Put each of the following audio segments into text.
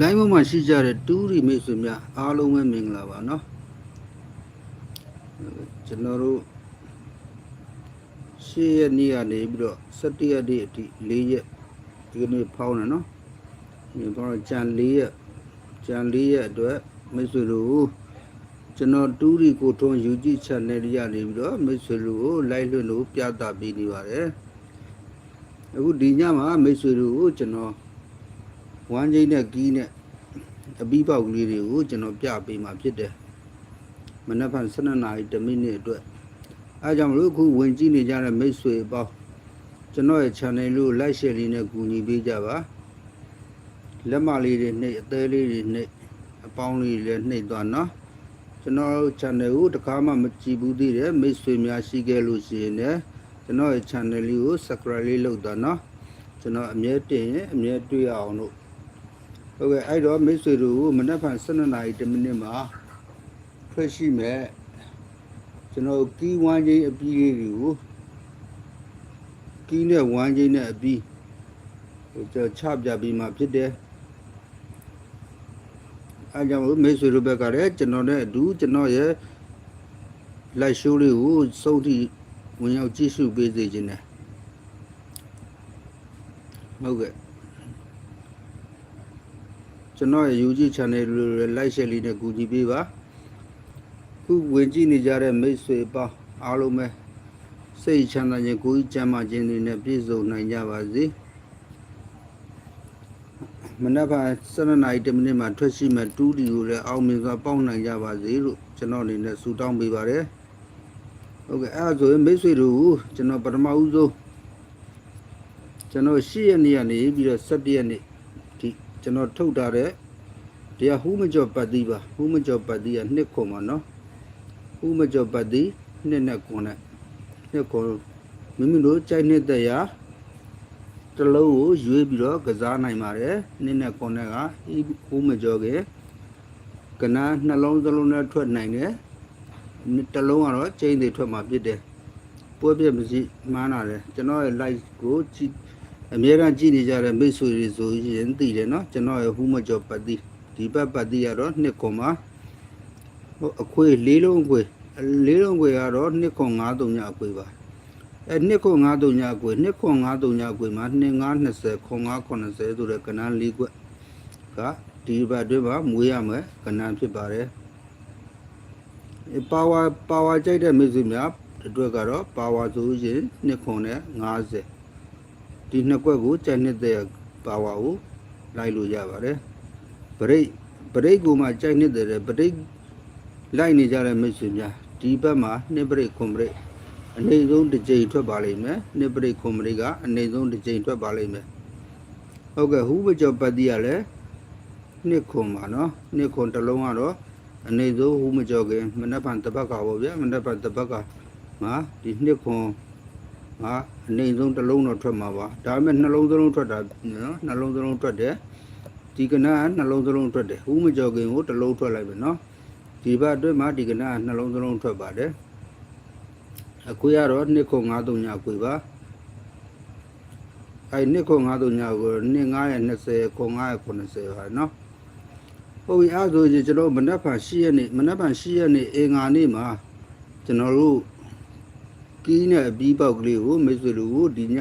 လိုင်းပေါ်မှာရှိကြတဲ့တူးရီမိတ်ဆွေများအားလုံးပဲမင်္ဂလာပါเนาะကျွန်တော်တို့ရှေ့ရက်နေ့ကနေပြီးတော့17ရက်နေ့အထိ4ရက်ဒီကနေ့ဖောင်းတယ်เนาะဒီတော့ကြံ4ရက်ကြံ4ရက်အတွက်မိတ်ဆွေတို့ကျွန်တော်တူးရီကိုထွန်း YouTube channel ရနေပြီးတော့မိတ်ဆွေတို့ကို live လွှင့်လို့ပြသပေးနေပါတယ်အခုဒီညမှာမိတ်ဆွေတို့ကိုကျွန်တော် ဝမ်းချင်းနဲ့ကီးနဲ့အပီးပေါက်ကလေးတွေကိုကျွန်တော်ပြပေးမှာဖြစ်တယ်မနက်ဖြန်12နာရီ10မိနစ်အတွက်အဲကြောင့်မလို့အခုဝင်ကြည့်နေကြတဲ့မိတ်ဆွေပေါင်းကျွန်တော်ရဲ့ channel လို့ like share လေးနဲ့ကူညီပေးကြပါလက်မလေးတွေနှိပ်အသေးလေးတွေနှိပ်အပေါင်းလေးတွေလည်းနှိပ်သွားနော်ကျွန်တော်တို့ channel ကိုတခါမှမကြည့်ဘူးသေးတယ်မိတ်ဆွေများရှိခဲ့လို့ရှိရင်လည်းကျွန်တော်ရဲ့ channel လေးကို subscribe လေးလုပ်သွားနော်ကျွန်တော်အမြဲတင်ရင်အမြဲတွေ့ရအောင်လို့ ဟုတ်ကဲ့အဲ့တော့မိတ်ဆွေတို့ကိုမနက်ဖြန်12နာရီ10မိနစ်မှာထွက်ရှိမဲ့ကျွန်တော်ကီးဝမ်းချင်းအပြီးလေးတွေကိုကီးနဲ့ဝမ်းချင်းနဲ့အပြီးဟိုကျွန်တော်ချပြပြီးမှဖြစ်တယ်အဲကြောင့်မို့မိတ်ဆွေတို့ဘက်ကလည်းကျွန်တော်နဲ့အတူကျွန်တော်ရဲ့ live show လေးကိုစုံထိဝင်ရောက်ကြည့်ရှုပေးစေခြင်းနဲ့ဟုတ်ကဲ့ ကျွန်တော်ရဲ့ YouTube channel လေးတွေ like share လေးနဲ့ကူညီပေးပါခုဝင်ကြည့်နေကြတဲ့မိတ်ဆွေပေါင်းအားလုံးပဲစိတ်ချမ်းသာခြင်းကိုယ်ကြီးကျန်းမာခြင်းတွေနဲ့ပြည့်စုံနိုင်ကြပါစေမနက်ဖြန်7နာရီ10မိနစ်မှာထွက်ရှိမဲ့တူးဒီကိုလည်းအောင်မြင်စွာပေါင်းနိုင်ကြပါစေလို့ကျွန်တော်အနေနဲ့ဆုတောင်းပေးပါတယ်ဟုတ်ကဲ့အဲ့ဒါဆိုရင်မိတ်ဆွေတို့ကိုကျွန်တော်ပထမဦးဆုံးကျွန်တော်8ရက်နေ့ကနေပြီးတော့17ရက်နေ့ဒီ ကျွန်တော်ထုတ်ထားတဲ့တရားဟူးမကျော်ပတ်တိပါဟူးမကျော်ပတ်တိကနှစ်ခွန်ပါနော်ဟူးမကျော်ပတ်တိနှစ်နဲ့ခွန်နဲ့နှစ်ခွန်မိမိတို့ကြိုက်နေတဲ့ရာတစ်လုံးကိုရွေးပြီးတော့ကစားနိုင်ပါတယ်နှစ်နဲ့ခွန်နဲ့ကဟူးမကျော်ကကနာနှလုံးသလုံးနဲ့ထွက်နိုင်တယ်တစ်လုံးကတော့ကျိန်းတွေထွက်မှာဖြစ်တယ်ပွဲပြမရှိမှန်းလာတယ်ကျွန်တော်ရဲ့ live ကိုကြည့် အများအားကြည့်နေကြတဲ့မိတ်ဆွေတွေဆိုရင်သိတယ်နော်ကျွန်တော်ရဲ့ဟူးမကျော်ပတ်တိဒီဘက်ပတ်တိကတော့နှစ်ခွန်မှာဟိုအခွေလေးလုံးအခွေလေးလုံးအခွေကတော့နှစ်ခွန်900ညအခွေပါအဲနှစ်ခွန်900ညအခွေနှစ်ခွန်900ညအခွေမှာ2920ခွန်990ဆိုတဲ့ကဏ္ဍ၄ခွက်ကဒီဘက်အတွင်းမှာမွေးရမယ်ကဏ္ဍဖြစ်ပါတယ်ပါဝါပါဝါကြိုက်တဲ့မိတ်ဆွေများအတွက်ကတော့ပါဝါဆိုရင်နှစ်ခွန်နဲ့50 ဒီနှစ်ကွက်ကိုကြက်နှစ်တဲ့ပါဝါကိုလိုက်လို့ရပါတယ်ပရိတ်ပရိတ်ကိုမှကြိုက်နှစ်တဲ့ပရိတ်လိုက်နေကြတဲ့မိတ်ဆွေများဒီဘက်မှာနှစ်ပရိတ်ခွန်ပရိတ်အနေဆုံးတစ်ကြိမ်ထွက်ပါလိမ့်မယ်နှစ်ပရိတ်ခွန်ပရိတ်ကအနေဆုံးတစ်ကြိမ်ထွက်ပါလိမ့်မယ်ဟုတ်ကဲ့ဟူးပကျော်ပတ်တိကလည်းနှစ်ခွန်ပါနော်နှစ်ခွန်တစ်လုံးကတော့အနေဆုံးဟူးမကျော်ခင်မနက်ဖြန်တစ်ပတ်ကပေါ့ဗျာမနက်ဖြန်တစ်ပတ်ကမှာဒီနှစ်ခွန် ငါအနေဆုံးတစ်လုံးတော့ထွက်မှာပါဒါပေမဲ့နှလုံးသလုံးထွက်တာနော်နှလုံးသလုံးထွက်တယ်ဒီကနကနှလုံးသလုံးထွက်တယ်ဟူးမကြော်ခင်ကိုတစ်လုံးထွက်လိုက်ပဲနော်ဒီဘက်အတွင်းမှာဒီကနကနှလုံးသလုံးထွက်ပါတယ်အခွေကတော့နှစ်ခု900ညအခွေပါအဲနှစ်ခု900ညကိုနှစ်920ခု990ပါနော်ဟုတ်ပြီအဲဆိုရင်ကျွန်တော်မနက်ဖြန်10ရက်နေ့မနက်ဖြန်10ရက်နေ့အင်္ဂါနေ့မှာကျွန်တော်တို့ ကီးနဲ့အပြီးပေါက်ကလေးကိုမိတ်ဆွေတို့ကိုဒီည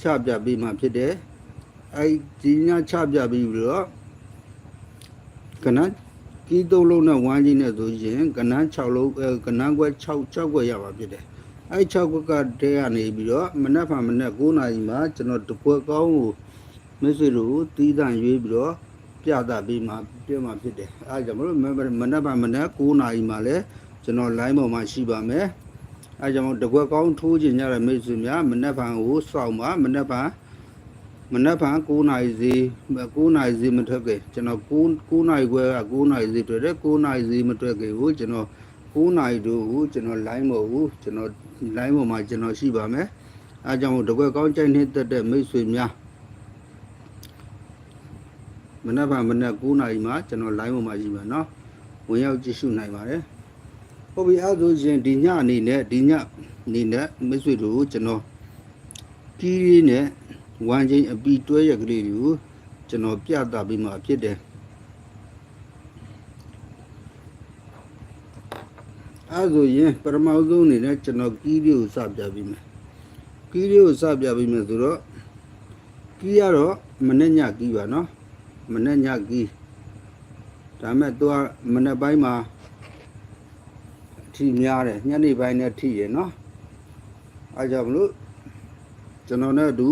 ချပြပေးမှဖြစ်တယ်အဲဒီညချပြပြီးပြီးတော့ကနန်းကီးသုံးလုံးနဲ့ဝမ်းကြီးနဲ့ဆိုရင်ကနန်း6လုံးအဲကနန်းခွဲ6 6ခွဲရပါဖြစ်တယ်အဲ6ခွက်ကတည်းကနေပြီးတော့မနက်ဖြန်မနက်9နာရီမှာကျွန်တော်တကွက်ကောင်းကိုမိတ်ဆွေတို့ကိုတီးတန့်ရွေးပြီးတော့ပြသပေးမှပြမှဖြစ်တယ်အဲကြောင့်မလို့မနက်ဖြန်မနက်9နာရီမှာလဲကျွန်တော် line ပေါ်မှာရှိပါမယ် အဲကြောင့်တကွက်ကောင်းထိုးခြင်းကြတဲ့မိတ်ဆွေများမနက်ဖြန်ကိုစောင့်ပါမနက်ဖြန်မနက်ဖြန်9နာရီစီ9နာရီစီမထွက်ခဲ့ကျွန်တော်9 9နာရီခွဲက9နာရီစီထွက်တယ်9နာရီစီမထွက်ခဲ့ဘူးကျွန်တော်9နာရီတို့ကိုကျွန်တော် line မဟုတ်ဘူးကျွန်တော် line ပေါ်မှာကျွန်တော်ရှိပါမယ်အဲကြောင့်တကွက်ကောင်းကြိုက်နှိမ့်သက်တဲ့မိတ်ဆွေများမနက်ဖြန်မနက်9နာရီမှာကျွန်တော် line ပေါ်မှာရှိပါနော်ဝင်ရောက်ကြည့်ရှုနိုင်ပါတယ် ဟုတ်ပြီအဲ့ဆိုရင်ဒီညအနေနဲ့ဒီညအနေနဲ့မိတ်ဆွေတို့ကျွန်တော်ကြီးလေးနဲ့ဝမ်ချင်းအပီတွဲရက်ကလေးတွေကိုကျွန်တော်ပြသပြီးမှဖြစ်တယ်အဲ့ဆိုရင်ပရမအောင်ဆုံးအနေနဲ့ကျွန်တော်ကြီးလေးကိုစပြပြီးမယ်ကြီးလေးကိုစပြပြီးမယ်ဆိုတော့ကြီးရတော့မနဲ့ညကြီးပါနော်မနဲ့ညကြီးဒါမဲ့သူကမနဲ့ပိုင်းမှာ ထီများတယ်ညနေပိုင်းနဲ့ထိရယ်နော်အဲကြောင့်မလို့ကျွန်တော်နဲ့အတူ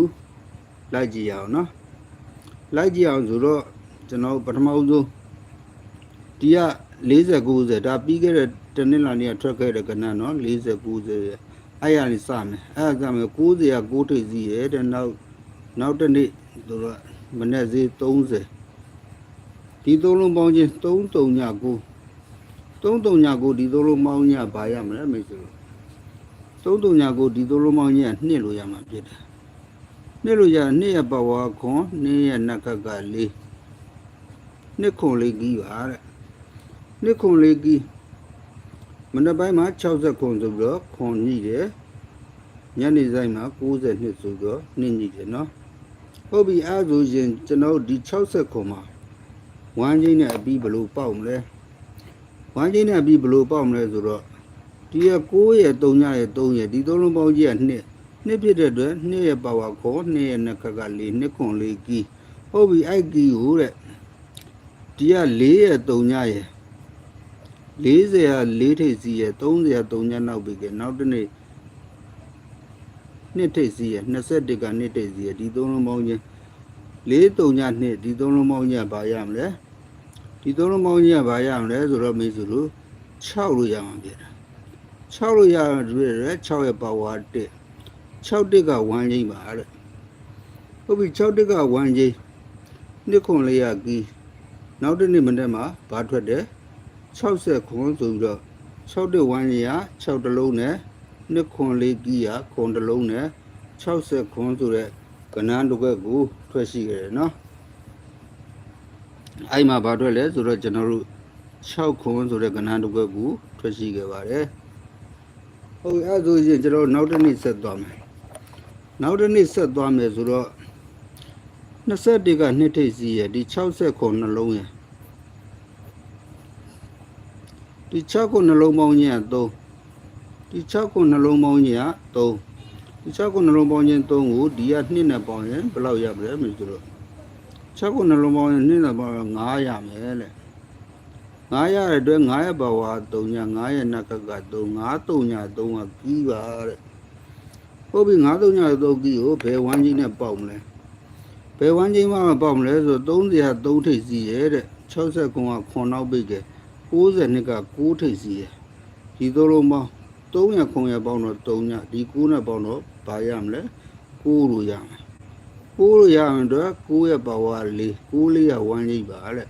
လိုက်ကြည့်ရအောင်နော်လိုက်ကြည့်အောင်ဆိုတော့ကျွန်တော်ပထမဆုံးဒီက40 90ဒါပြီးခဲ့တဲ့တနင်္လာနေ့ကထွက်ခဲ့တဲ့ကဏ္ဍနော်40 90အဲ့ရနေစမယ်အဲ့ဒါစမယ်90က6ထိပ်စီးရဲ့တဲ့နောက်နောက်တစ်နေ့ဆိုတော့မနေ့ဈေး30ဒီသုံးလုံးပေါင်းချင်း 339 339ဒီသုံးလုံးပေါင်းညဘာရမလဲမိတ်ဆွေ339ဒီသုံးလုံးပေါင်းညနှစ်လို့ရမှာဖြစ်တယ်နှစ်လို့ရနှစ်ရပဝါခွန်နှစ်ရနက်ကကလေးနှစ်ခွန်လေးကြီးပါတဲ့နှစ်ခွန်လေးကြီးမနေ့ပိုင်းမှာ60ခွန်ဆိုပြီးတော့ခွန်ညိတယ်ညနေဆိုင်မှာ90နှစ်ဆိုတော့နှစ်ညိတယ်နော်ဟုတ်ပြီအဲဆိုရင်ကျွန်တော်ဒီ60ခွန်မှာဝမ်းချင်းနဲ့အပြီးဘယ်လိုပေါက်မလဲ ဝမ်းချင်းနဲ့အပြီးဘယ်လိုပေါက်မလဲဆိုတော့ဒီရ9ရဲ့3ညရဲ့3ရဲ့ဒီသုံးလုံးပေါင်းကြီးကနှစ်နှစ်ဖြစ်တဲ့အတွက်နှစ်ရဲ့ပါဝါခေါ်နှစ်ရဲ့နှစ်ခက်ကလေးနှစ်ခွန်လေးကီဟုတ်ပြီအဲ့ကီကိုတဲ့ဒီက4ရဲ့3ညရဲ့40က4ထိပ်စီရဲ့30က3ညနောက်ပြီကဲနောက်တစ်နေ့နှစ်ထိပ်စီရဲ့21ကနှစ်ထိပ်စီရဲ့ဒီသုံးလုံးပေါင်းချင်း4 3ညနှစ်ဒီသုံးလုံးပေါင်းချင်းကဘာရမလဲ ဒီသုံးလုံးပေါင်းချင်းကဘာရမလဲဆိုတော့မေးဆိုလို့6လို့ရမှာပြတာ6လို့ရတဲ့6ရဲ့ပါဝါ1 6တစ်က1ချင်းပါတဲ့ဟုတ်ပြီ6တစ်က1ချင်းနှစ်ခွန်လေးရကီးနောက်တစ်နေ့မနေ့မှာဘာထွက်တယ်60ခွန်ဆိုပြီးတော့6တစ်1ချင်းရ6တလုံးနဲ့နှစ်ခွန်လေးကီးရခွန်တလုံးနဲ့60ခွန်ဆိုတဲ့ကဏ္ဍတစ်ခွက်ကိုထွက်ရှိခဲ့တယ်နော် အဲ့မှာဘာထွက်လဲဆိုတော့ကျွန်တော်တို့6ခွန်ဆိုတဲ့ကဏ္ဍတစ်ခွက်ကိုထွက်ရှိခဲ့ပါတယ်ဟုတ်အဲ့ဆိုရင်ကျွန်တော်နောက်တစ်နေ့ဆက်သွားမယ်နောက်တစ်နေ့ဆက်သွားမယ်ဆိုတော့21ကနှစ်ထိပ်စီရဒီ60ခုနှလုံးရဒီ6ခုနှလုံးပေါင်းကြီးက3ဒီ6ခုနှလုံးပေါင်းကြီးက3ဒီ6ခုနှလုံးပေါင်းချင်း3ကိုဒီက2နဲ့ပေါင်းရင်ဘယ်လောက်ရမလဲမသိ တော့6ခုနှလုံးပေါင်းရင်2နဲ့ပေါင်းရင်9ရမယ်လေ9ရတဲ့အတွက်9ရပါဝါ3ည9ရနက်ကက3 9 3ည3ကကြီးပါတဲ့ဟုတ်ပြီ9 3ည3ကြီးကိုဘယ်ဝမ်းကြီးနဲ့ပေါက်မလဲဘယ်ဝမ်းကြီးမှမပေါက်မလဲဆို30က3ထိပ်စီရဲ့တဲ့60ကွန်ကခွန်နောက်ပိတ်က90နှစ်က6ထိပ်စီရဲ့ဒီသုံးလုံးပေါင်း300ခွန်ရပေါင်းတော့3ညဒီ9နဲ့ပေါင်းတော့ဘာရမလဲ9လို့ရမယ် 9လို့ရမယ်တော့9ရဲ့ပါဝါ4 9လေးရဝမ်းကြီးပါတဲ့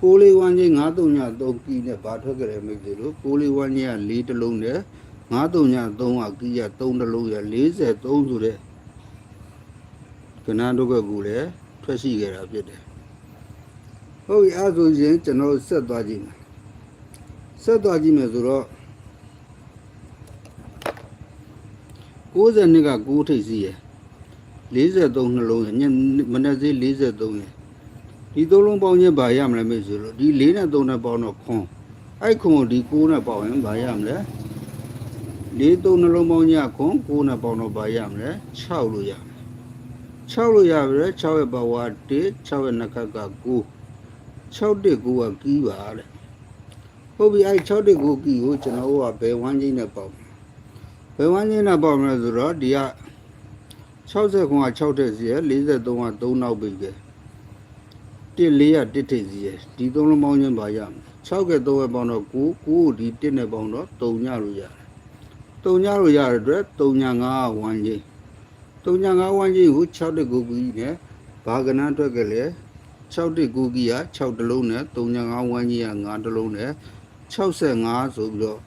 6လေးဝမ်းကြီး9 3ည3ကီနဲ့ဘာထွက်ကြတယ်မိတ်ဆွေတို့6လေးဝမ်းကြီးက4တလုံးနဲ့9 3ည3ကကီရ3တလုံးရ43ဆိုတဲ့ကဏ္ဍတို့ကကူလည်းထွက်ရှိခဲ့တာဖြစ်တယ်ဟုတ်ပြီအဲဆိုရင်ကျွန်တော်ဆက်သွားကြည့်မယ်ဆက်သွားကြည့်မယ်ဆိုတော့60နှစ်က6ထိပ်စီးရယ် 43နှလုံးရယ်ညမနေ့စေး43ရယ်ဒီသုံးလုံးပေါင်းချင်းဘာရမလဲမေ့ဆိုတော့ဒီ4နဲ့3နဲ့ပေါင်းတော့ခွန်အဲ့ခွန်ကိုဒီ6နဲ့ပေါင်းရင်ဘာရမလဲ4 3နှလုံးပေါင်းညခွန်6နဲ့ပေါင်းတော့ဘာရမလဲ6လို့ရမယ်6လို့ရပြီလေ6ရဲ့ဘဝ1 6ရဲ့နှစ်ခက်က9 6တက်9ကကီးပါတဲ့ဟုတ်ပြီအဲ့6တက်9ကီးကိုကျွန်တော်တို့ကဘယ်ဝမ်းချင်းနဲ့ပေါက်ဘယ်ဝမ်းချင်းနဲ့ပေါက်မလဲဆိုတော့ဒီက 60ခွန်က6တက်စီရ43က3နောက်ပြီပဲ1 4က1ထိပ်စီရဒီသုံးလုံးပေါင်းချင်းပါရမယ်6က3ရဲ့ပေါင်းတော့9 9ဒီ1နဲ့ပေါင်းတော့3ညလို့ရတယ်3ညလို့ရတဲ့အတွက်3ည5ဝမ်းချင်း3ည5ဝမ်းချင်းကို6တက်9ကီးနဲ့ဘာကနန်းအတွက်ကလေး6တစ်ကူကီးက6တလုံးနဲ့395ဝမ်းကြီးက9တလုံးနဲ့65ဆိုပြီးတော့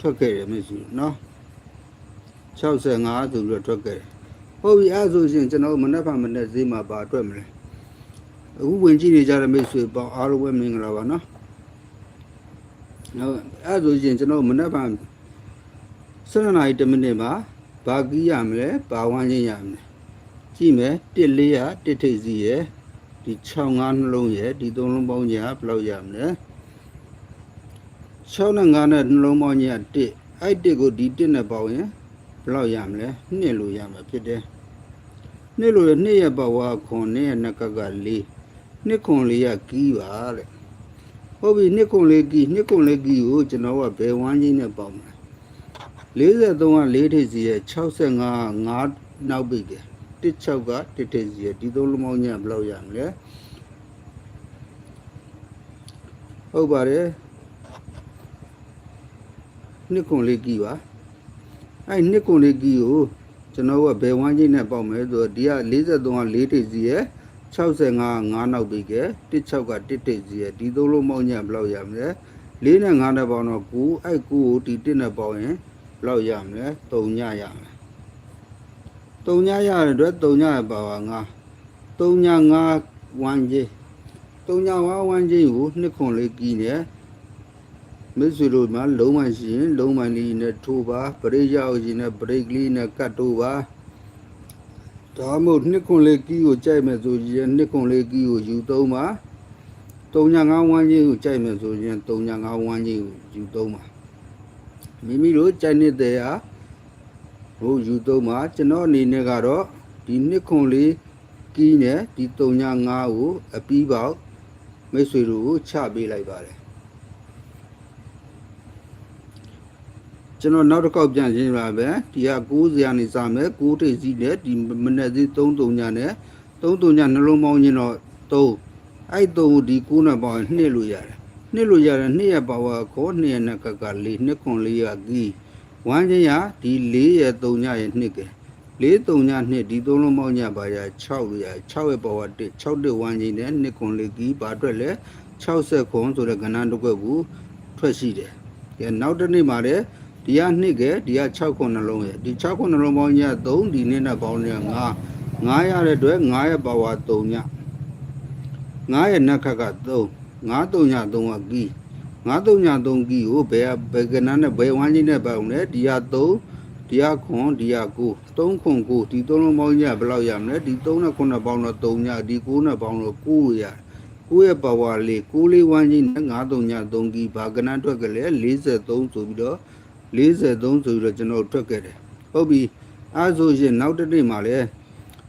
ထွက်ခဲ့တယ်မရှိဘူးเนาะ65ဆိုပြီးတော့ထွက်ခဲ့တယ် ဟုတ်ပြီအဲ့ဆိုရှင်ကျွန်တော်မနှက်ဖာမနှက်ဈေးမှာပါအတွက်မလဲအခုဝင်ကြည့်နေကြတဲ့မိတ်ဆွေပေါင်းအားလုံးပဲမင်္ဂလာပါနော်ဟုတ်အဲ့ဆိုရှင်ကျွန်တော်မနှက်ဖာ7နာရီ10မိနစ်မှာဘာကြီးရမလဲဘာဝမ်းချင်းရမလဲကြည့်မယ်1400 1ထိပ်စီရယ်ဒီ65နှလုံးရယ်ဒီ3လုံးပေါင်းကြီးကဘယ်လောက်ရမလဲ6နဲ့9နဲ့နှလုံးပေါင်းကြီးက1အဲ့1ကိုဒီ1နဲ့ပေါင်းရင် လောက်ရမလဲ2လို့ရမှာဖြစ်တယ်2လို့ရ2ရဲ့ဘဝခွန်2ရဲ့နှက်ကက4 2ခွန်4ကကီးပါတဲ့ဟုတ်ပြီ2ခွန်4ကီး2ခွန်4ကီးကိုကျွန်တော်ကဘယ်ဝမ်းကြီးနဲ့ပေါင်းမလဲ43က4ထိပ်စီရဲ့65က9နောက်ပိတ်တယ်16က1ထိပ်စီရဲ့ဒီသုံးလုံးပေါင်းကြီးကဘယ်လောက်ရမလဲဟုတ်ပါတယ်နှစ်ခွန်လေးကီပါ အဲ့နှစ်ခွန်လေးကီကိုကျွန်တော်ကဘယ်ဝမ်းကြီးနဲ့ပေါက်မယ်ဆိုတော့ဒီက43က4ထိပ်စီရဲ့65 9နောက်ပြီးက16က1ထိပ်စီရဲ့ဒီသုံးလုံးပေါင်းညဘယ်လောက်ရမလဲ4နဲ့5နဲ့ပေါင်းတော့9အဲ့9ကိုဒီ1နဲ့ပေါင်းရင်ဘယ်လောက်ရမလဲ3ညရမယ်3ညရတဲ့အတွက်3ညရဲ့ပါဝါ9 3ည5ဝမ်းကြီး3ည5ဝမ်းကြီးကိုနှစ်ခွန်လေးကီနဲ့ မစ်ဆွေတို့မှာလုံးဝရှိရင်လုံးဝလေးနဲ့ထိုးပါပရိရောက်ရှင်နဲ့ပရိကလေးနဲ့ကတ်တိုးပါဒါမှမဟုတ်နှစ်ခွန်လေးကီကိုကြိုက်မယ်ဆိုရင်နှစ်ခွန်လေးကီကိုယူသုံးပါ3ည5ဝမ်းကြီးကိုကြိုက်မယ်ဆိုရင်3ည5ဝမ်းကြီးကိုယူသုံးပါမိမိတို့ကြိုက်နေတဲ့ဟာဟိုယူသုံးပါကျွန်တော်အနေနဲ့ကတော့ဒီနှစ်ခွန်လေးကီးနဲ့ဒီ3ည5ကိုအပီးပေါက်မိတ်ဆွေတို့ကိုချပေးလိုက်ပါတယ် ကျွန်တော်နောက်တစ်ခေါက်ပြန်ရှင်းပါပဲဒီက90ရာနေစမယ်9ထိပ်စီးနဲ့ဒီမနေ့စီ33ညနဲ့33ညနှလုံးပေါင်းချင်းတော့3အဲ့3ကိုဒီ9နဲ့ပေါင်းရင်2လို့ရတယ်2လို့ရတယ်2ရဲ့ပါဝါကို2ရဲ့နဲ့ကက4 2ခွန်4ရကီးဝမ်းချင်းရဒီ4ရဲ့3ညရဲ့2ကဲ4 3ည2ဒီ3လုံးပေါင်းညပါရ6လို့ရ6ရဲ့ပါဝါ1 6တစ်ဝမ်းချင်းနဲ့2ခွန်4ကီးဘာအတွက်လဲ60ခွန်ဆိုတဲ့ကဏ္ဍတစ်ခွက်ကိုထွက်ရှိတယ်ကဲနောက်တစ်နေ့မှာလည်း ဒီကနှစ်ကဒီက6ခုနှလုံးရဲ့ဒီ6ခုနှလုံးပေါင်းည3ဒီနေ့နဲ့ပေါင်းည5 9ရတဲ့အတွက်9ရဲ့ပါဝါ3ည9ရဲ့နက်ခက်က3 9 3ည3ကကီ9 3ည3ကီကိုဘယ်ဘယ်ကနန်းနဲ့ဘယ်ဝမ်းကြီးနဲ့ပေါင်းလဲဒီက3ဒီကခွန်ဒီက9 3ခွန်9ဒီ3လုံးပေါင်းညဘယ်လောက်ရမလဲဒီ3နဲ့9နဲ့ပေါင်းတော့3ညဒီ9နဲ့ပေါင်းတော့9ရကိုယ့်ရဲ့ပါဝါလေး6လေးဝမ်းကြီးနဲ့9 3ည3ကီဘာကနန်းအတွက်ကလေး43ဆိုပြီးတော့ 43ဆိုပြီးတော့ကျွန်တော်ထွက်ခဲ့တယ်ဟုတ်ပြီအဲဆိုရင်နောက်တစ်နေ့မှာလဲ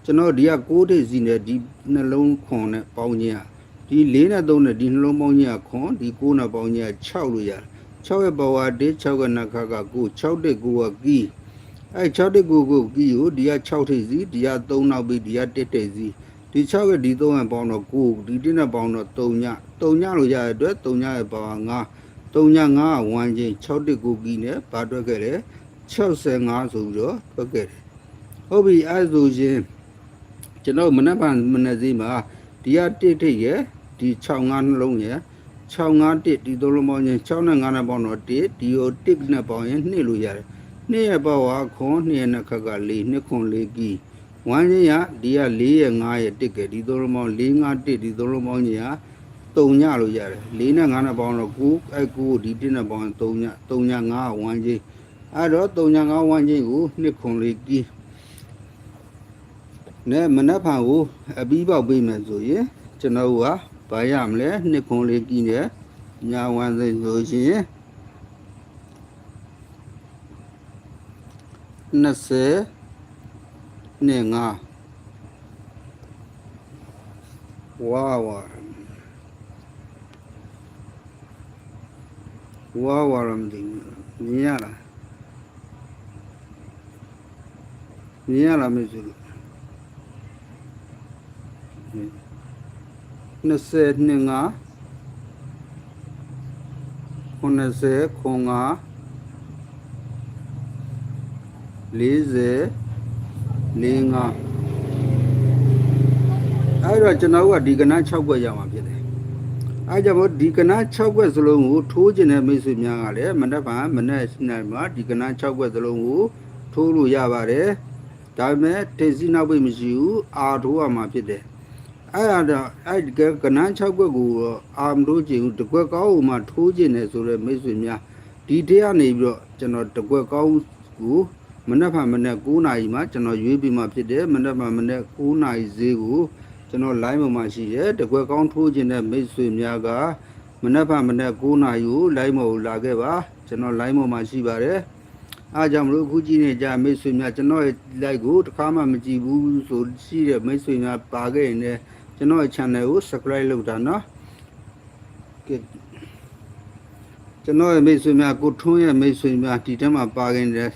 ကျွန်တော်ဒီက6ထိပ်စီနဲ့ဒီနှလုံးခွန်နဲ့ပေါင်းခြင်းဒီ4နဲ့3နဲ့ဒီနှလုံးပေါင်းခြင်းခွန်ဒီ9နဲ့ပေါင်းခြင်း6လို့ရတယ်6ရဲ့ဘဝ1 6ရဲ့နခက9 6တဲ့9ကကီအဲ6တဲ့9ကိုကီကိုဒီက6ထိပ်စီဒီက3နောက်ပြီးဒီက1ထိပ်စီဒီ6ရဲ့ဒီ3ရဲ့ပေါင်းတော့9ဒီ1နဲ့ပေါင်းတော့3ည3ညလို့ရတဲ့အတွက်3ညရဲ့ဘဝ9 3ည9ဝမ်းချင်း6တစ်ကိုကီနဲ့ဗာတွက်ခဲ့တယ်65ဆိုပြီးတော့တွက်ခဲ့တယ်ဟုတ်ပြီအဲဆိုရင်ကျွန်တော်မနက်ဖြန်မနက်စီမှာဒီကတစ်ထိပ်ရဲ့ဒီ65နှလုံးရဲ့65တစ်ဒီသုံးလုံးပေါင်းချင်း6နဲ့9နဲ့ပေါင်းတော့1ဒီကို1နဲ့ပေါင်းရင်2လို့ရတယ်2ရဲ့ပေါဝါခွန်2ရဲ့နှခက်က4 2ခွန်4ကီဝမ်းချင်းရဒီက4ရဲ့5ရဲ့1ကဲဒီသုံးလုံးပေါင်း4 5 1ဒီသုံးလုံးပေါင်းချင်းရ 3ညလို့ရတယ်4နဲ့5နဲ့ပေါင်းတော့9အဲ9ကိုဒီ1နဲ့ပေါင်းရင်3ည3ည5ဝမ်းချင်းအဲ့တော့3ည5ဝမ်းချင်းကို2ခွန်4ကီနဲ့မနက်ဖြန်ကိုအပြီးပေါက်ပေးမယ်ဆိုရင်ကျွန်တော်ကဘာရမလဲ2ခွန်4ကီနဲ့ညာဝမ်းစိဆိုရင်20နဲ့5ဝါဝါ ဝါဝါရမသိဘူးမြင်ရလားမြင်ရလားမရှိဘူး20နှစ်ငါ90ခွန်ငါ40 45အဲ့တော့ကျွန်တော်ကဒီကနန်း6ခွက်ရမှာဖြစ်တယ် အဲကြောင့်မို့ဒီကနန်း6ခွက်စလုံးကိုထိုးခြင်းတဲ့မိတ်ဆွေများကလည်းမနက်ဖြန်မနက်နေ့မှာဒီကနန်း6ခွက်စလုံးကိုထိုးလို့ရပါတယ်ဒါပေမဲ့တိတ်စီနောက်ပိတ်မရှိဘူးအာထိုးရမှာဖြစ်တယ်အဲ့ဒါတော့အဲ့ဒီကနန်း6ခွက်ကိုအာမထိုးခြင်းတကွက်ကောင်းဟိုမှာထိုးခြင်းတယ်ဆိုတော့မိတ်ဆွေများဒီတဲကနေပြီးတော့ကျွန်တော်တကွက်ကောင်းကိုမနက်ဖြန်မနက်9နာရီမှာကျွန်တော်ရွေးပြီးမှဖြစ်တယ်မနက်ဖြန်မနက်9နာရီဈေးကို ကျွန်တော် line ပေါ်မှာရှိတယ်တကွက်ကောင်းထိုးခြင်းတဲ့မိတ်ဆွေများကမနက်ဖြန်မနက်9နာရီကို live မော်ကိုလာခဲ့ပါကျွန်တော် live မော်မှာရှိပါတယ်အားကြောင့်မလို့အခုကြည့်နေကြမိတ်ဆွေများကျွန်တော်ရဲ့ live ကိုတစ်ခါမှမကြည့်ဘူးဆိုရှိတဲ့မိတ်ဆွေများပါခဲ့ရင်လည်းကျွန်တော်ရဲ့ channel ကို subscribe လုပ်တာနော်ကဲကျွန်တော်ရဲ့မိတ်ဆွေများကိုထွန်းရဲ့မိတ်ဆွေများဒီထဲမှာပါခဲ့တယ်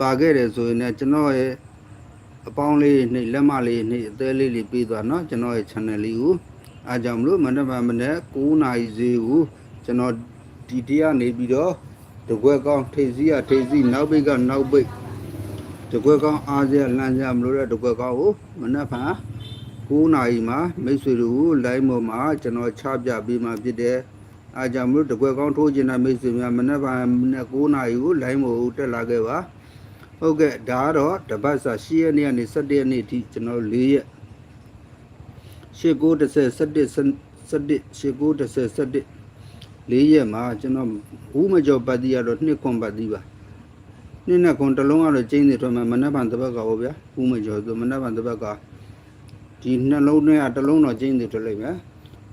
ပါခဲ့တယ်ဆိုရင်လည်းကျွန်တော်ရဲ့ အပေါင်းလေးနှိပ်လက်မလေးနှိပ်အသေးလေးလေးပြီးသွားနော်ကျွန်တော်ရဲ့ channel လေးကိုအားကြောင့်မလို့မနက်ဖြန်မနက်9နာရီဈေးကိုကျွန်တော်ဒီတရားနေပြီးတော့တကွက်ကောင်းထိပ်စီးရထိပ်စီးနောက်ပိတ်ကနောက်ပိတ်တကွက်ကောင်းအားစရလမ်းစရမလို့တဲ့တကွက်ကောင်းကိုမနက်ဖြန်9နာရီမှာမိတ်ဆွေတို့ကို live ပေါ်မှာကျွန်တော်ချပြပေးမှဖြစ်တယ်အားကြောင့်မလို့တကွက်ကောင်းထိုးကျင်တဲ့မိတ်ဆွေများမနက်ဖြန်မနက်9နာရီကို live ပေါ်ကိုတက်လာခဲ့ပါ ဟုတ်ကဲ့ဒါကတော့တပတ်စာ10ရက်နေ့ကနေ17ရက်နေ့ထိကျွန်တော်4ရက်8910လေးရက်မှာကျွန်တော်ဘူးမကျော်ပတ်တီးကတော့နှစ်ခွန်ပတ်တီးပါနှစ်နဲ့ခွန်တစ်လုံးကတော့ကျင်းနေထွက်မှာမနက်ဖြန်တစ်ပတ်ကဟောဗျာဘူးမကျော်ဆိုမနက်ဖြန်တစ်ပတ်ကဒီနှလုံးနဲ့တစ်လုံးတော့ကျင်းနေထွက်လိုက်မယ်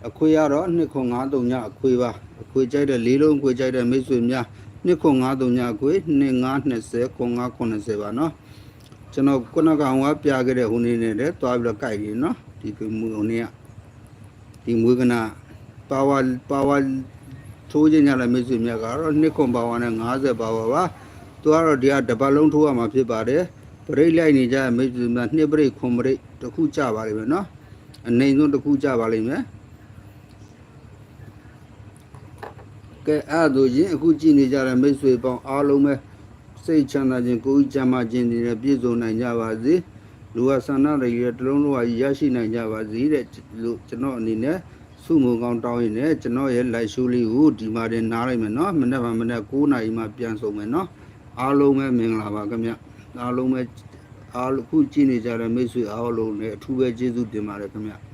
အခွေကတော့နှစ်ခွန်93ညအခွေပါအခွေကြိုက်တဲ့လေးလုံးအခွေကြိုက်တဲ့မိတ်ဆွေများ နှစ်ခွန်93ညအခွေ2920ခွန်990ပါနော်ကျွန်တော်ခုနကဟောပြခဲ့တဲ့ဟိုနေနဲ့လည်းတွားပြီးတော့ကြိုက်နေနော်ဒီကမူဟိုနေကဒီမွေးကနာပါဝါပါဝါထိုးခြင်းကြတဲ့မိတ်ဆွေများကတော့နှစ်ခွန်ပါဝါနဲ့50ပါဝါပါသူကတော့ဒီကတပတ်လုံးထိုးရမှာဖြစ်ပါတယ်ပရိတ်လိုက်နေကြတဲ့မိတ်ဆွေများနှစ်ပရိတ်ခွန်ပရိတ်တစ်ခုကြပါလိမ့်မယ်နော်အနေဆုံးတစ်ခုကြပါလိမ့်မယ် ကဲအဲ့ဒါရင်အခုကြည့်နေကြတဲ့မိတ်ဆွေပေါင်းအားလုံးပဲစိတ်ချမ်းသာခြင်းကိုယ်ကြီးချမ်းသာခြင်းတွေနဲ့ပြည့်စုံနိုင်ကြပါစေလူဝဆန္ဒတွေရဲ့တလုံးလုံးဝရရှိနိုင်ကြပါစေတဲ့လို့ကျွန်တော်အနေနဲ့စုမုံကောင်းတောင်းရင်လည်းကျွန်တော်ရဲ့ live show လေးကိုဒီမှာတင်နားလိုက်မယ်နော်မနေ့ကမနေ့9နာရီမှပြန်ဆုံးမယ်နော်အားလုံးပဲမင်္ဂလာပါခင်ဗျအားလုံးပဲအားလုံးခုကြည့်နေကြတဲ့မိတ်ဆွေအားလုံးလည်းအထူးပဲကျေးဇူးတင်ပါတယ်ခင်ဗျ